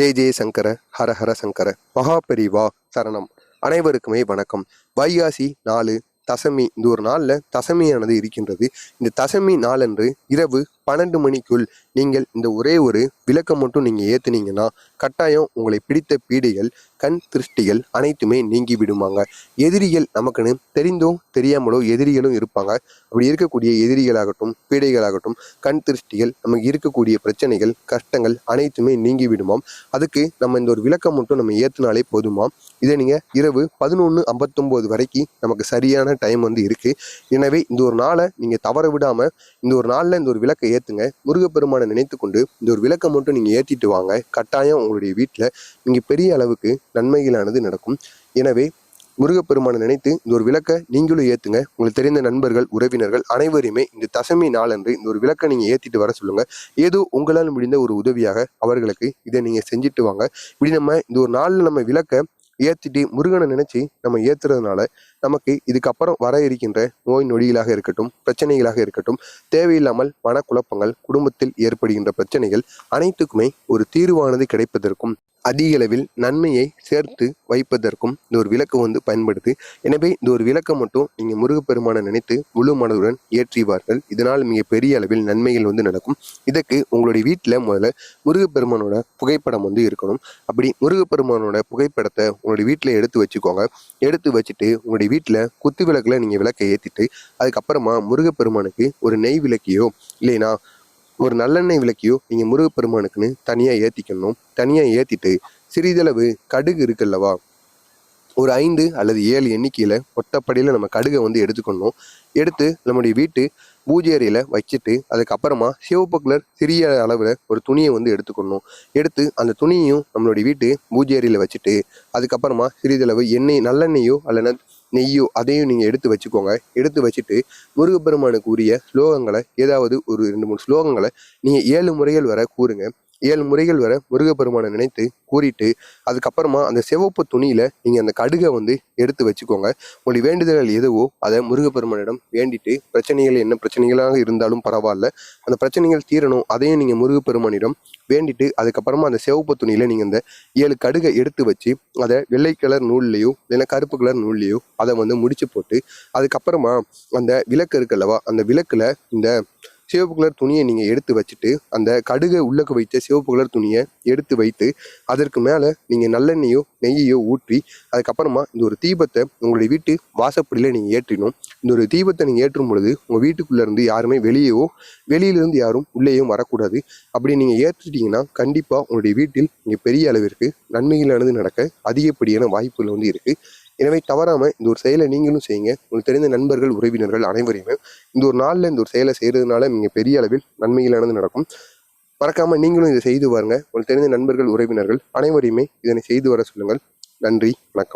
ஜெய் ஜெய சங்கர ஹர ஹர சங்கர. மகாபெரிவா சரணம். அனைவருக்குமே வணக்கம். வைகாசி நாலு தசமி இந்த ஒரு நாளில் தசமியானது இருக்கின்றது. இந்த தசமி நாளன்று இரவு பன்னெண்டு மணிக்குள் நீங்கள் இந்த ஒரே ஒரு விளக்கம் மட்டும் நீங்கள் ஏற்றுனீங்கன்னா கட்டாயம் உங்களை பிடித்த பீடைகள் கண் திருஷ்டிகள் அனைத்துமே நீங்கி விடுமாங்க. எதிரிகள் நமக்குன்னு தெரிந்தோ தெரியாமலோ எதிரிகளும் இருப்பாங்க. அப்படி இருக்கக்கூடிய எதிரிகளாகட்டும் பீடைகளாகட்டும் கண் திருஷ்டிகள் நமக்கு இருக்கக்கூடிய பிரச்சனைகள் கஷ்டங்கள் அனைத்துமே நீங்கி விடுமாம். அதுக்கு நம்ம இந்த ஒரு விளக்கம் மட்டும் நம்ம ஏற்றினாலே போதுமாம். இதை நீங்கள் இரவு பதினொன்று ஐம்பத்தொம்போது வரைக்கும் நமக்கு சரியான டைம் வந்து இருக்குது எனவே இந்த ஒரு நாளை நீங்கள் தவற விடாமல் இந்த ஒரு நாளில் இந்த ஒரு விளக்கை ஏற்றுங்க முருகப்பெருமானை நினைத்து கொண்டு இந்த ஒரு விளக்கை மட்டும் நீங்கள் ஏற்றிட்டு வாங்க. கட்டாயம் உங்களுடைய வீட்டில் நீங்கள் பெரிய அளவுக்கு நன்மைகளானது நடக்கும். எனவே முருகப்பெருமானை நினைத்து இந்த ஒரு விளக்கை நீங்களும் ஏற்றுங்க உங்களுக்கு தெரிந்த நண்பர்கள் உறவினர்கள் அனைவரையுமே இந்த தசமி நாளன்று இந்த ஒரு விளக்கை நீங்கள் ஏற்றிட்டு வர சொல்லுங்கள் ஏதோ உங்களால் முடிந்த ஒரு உதவியாக அவர்களுக்கு இதை நீங்கள் செஞ்சுட்டு வாங்க. இப்படி நம்ம இந்த ஒரு நாளில் நம்ம விளக்கை ஏற்றிட்டு முருகனை நினச்சி நம்ம ஏற்றுறதுனால நமக்கு இதுக்கப்புறம் வர இருக்கின்ற நோய் நொடிகளாக இருக்கட்டும் பிரச்சனைகளாக இருக்கட்டும் தேவையில்லாமல் மனக்குழப்பங்கள் குடும்பத்தில் ஏற்படுகின்ற பிரச்சனைகள் அனைத்துக்குமே ஒரு தீர்வானது கிடைப்பதற்கும் அதிகளவில் நன்மையை சேர்த்து வைப்பதற்கும் இந்த ஒரு விளக்கு வந்து பயன்படுது. எனவே இந்த ஒரு விளக்கை மட்டும் நீங்கள் முருகப்பெருமானை நினைத்து முழு மனதுடன் ஏற்றிவார்கள் இதனால் மிக பெரிய அளவில் நன்மைகள் வந்து நடக்கும். இதற்கு உங்களுடைய வீட்டில் முதல்ல முருகப்பெருமானோட புகைப்படம் வந்து இருக்கணும். அப்படி முருகப்பெருமானோட புகைப்படத்தை உங்களுடைய வீட்டில் எடுத்து வச்சுக்கோங்க. எடுத்து வச்சுட்டு உங்களுடைய வீட்டில் குத்து விளக்கில் நீங்கள் விளக்கை ஏற்றிட்டு அதுக்கப்புறமா முருகப்பெருமானுக்கு ஒரு நெய் விளக்கியோ இல்லைனா ஒரு நல்லெண்ணெய் விளக்கியோ நீங்கள் முருகப்பெருமானுக்குன்னு தனியாக ஏற்றிக்கணும் தனியாக ஏற்றிட்டு சிறிதளவு கடுகு இருக்குல்லவா? ஒரு ஐந்து அல்லது ஏழு எண்ணிக்கையில் ஒத்தப்படியில் நம்ம கடுகை வந்து எடுத்துக்கணும். எடுத்து நம்முடைய வீட்டு பூஜை அறையில் வச்சுட்டு அதுக்கப்புறமா சிவப்பு கலர் சிறிய அளவில் ஒரு துணியை வந்து எடுத்துக்கணும். எடுத்து அந்த துணியையும் நம்மளுடைய வீட்டு பூஜை அறையில் வச்சுட்டு அதுக்கப்புறமா சிறிதளவு எண்ணெய் நல்லெண்ணெயோ அல்லது நெய்யோ அதையும் நீங்கள் எடுத்து வச்சுக்கோங்க. எடுத்து வச்சுட்டு முருகப்பெருமானுக்கு உரிய ஸ்லோகங்களை ஏதாவது ஒரு ரெண்டு மூணு ஸ்லோகங்களை நீங்கள் ஏழு முறைகள் வரை கூறுங்க. ஏழு முறைகள் வர முருகப்பெருமானை நினைத்து கூறிட்டு அதுக்கப்புறமா அந்த சிவப்பு துணியில் நீங்கள் அந்த கடுகை வந்து எடுத்து வச்சுக்கோங்க. உங்களுடைய வேண்டுதல்கள் எதுவோ அதை முருகப்பெருமானிடம் வேண்டிட்டு பிரச்சனைகள் என்ன பிரச்சனைகளாக இருந்தாலும் பரவாயில்ல. அந்த பிரச்சனைகள் தீரணும் அதையும் நீங்கள் முருகப்பெருமானிடம் வேண்டிட்டு அதுக்கப்புறமா அந்த சிவப்பு துணியில் நீங்கள் அந்த ஏழு கடுகை எடுத்து வச்சு அதை வெள்ளை கலர் நூல்லையோ இல்லைன்னா கருப்பு கலர் நூல்லையோ அதை வந்து முடிச்சு போட்டு அதுக்கப்புறமா அந்த விளக்கு இருக்குல்லவா அந்த விளக்குல இந்த சிவப்பு கலர் துணியை நீங்கள் எடுத்து வச்சுட்டு அந்த கடுகை உள்ளக்கு வைத்த சிவப்பு கலர் துணியை எடுத்து வைத்து அதற்கு மேலே நீங்கள் நல்லெண்ணெயோ நெய்யையோ ஊற்றி அதுக்கப்புறமா இந்த ஒரு தீபத்தை உங்களுடைய வீட்டு வாசப்படியில் நீங்கள் ஏற்றினோம் இந்த ஒரு தீபத்தை நீங்கள் ஏற்றும் பொழுது உங்கள் வீட்டுக்குள்ளே இருந்து யாருமே வெளியேவோ வெளியிலிருந்து யாரும் உள்ளேயும் வரக்கூடாது. அப்படி நீங்கள் ஏற்றிட்டீங்கன்னா கண்டிப்பாக உங்களுடைய வீட்டில் நீங்கள் பெரிய அளவிற்கு நன்மைகளானது நடக்க அதிகப்படியான வாய்ப்புகள் வந்து இருக்குது எனவே தவறாமல் இந்த ஒரு செயலை நீங்களும் செய்யுங்க. உங்களுக்கு தெரிந்த நண்பர்கள் உறவினர்கள் அனைவரையுமே இந்த ஒரு நாளில் இந்த ஒரு செயலை செய்கிறதுனால நீங்கள் பெரிய அளவில் நன்மைகளானது நடக்கும். மறக்காமல் நீங்களும் இதை செய்து பாருங்கள் உங்களுக்கு தெரிந்த நண்பர்கள் உறவினர்கள் அனைவரையுமே இதனை செய்து வர சொல்லுங்கள். நன்றி வணக்கம்.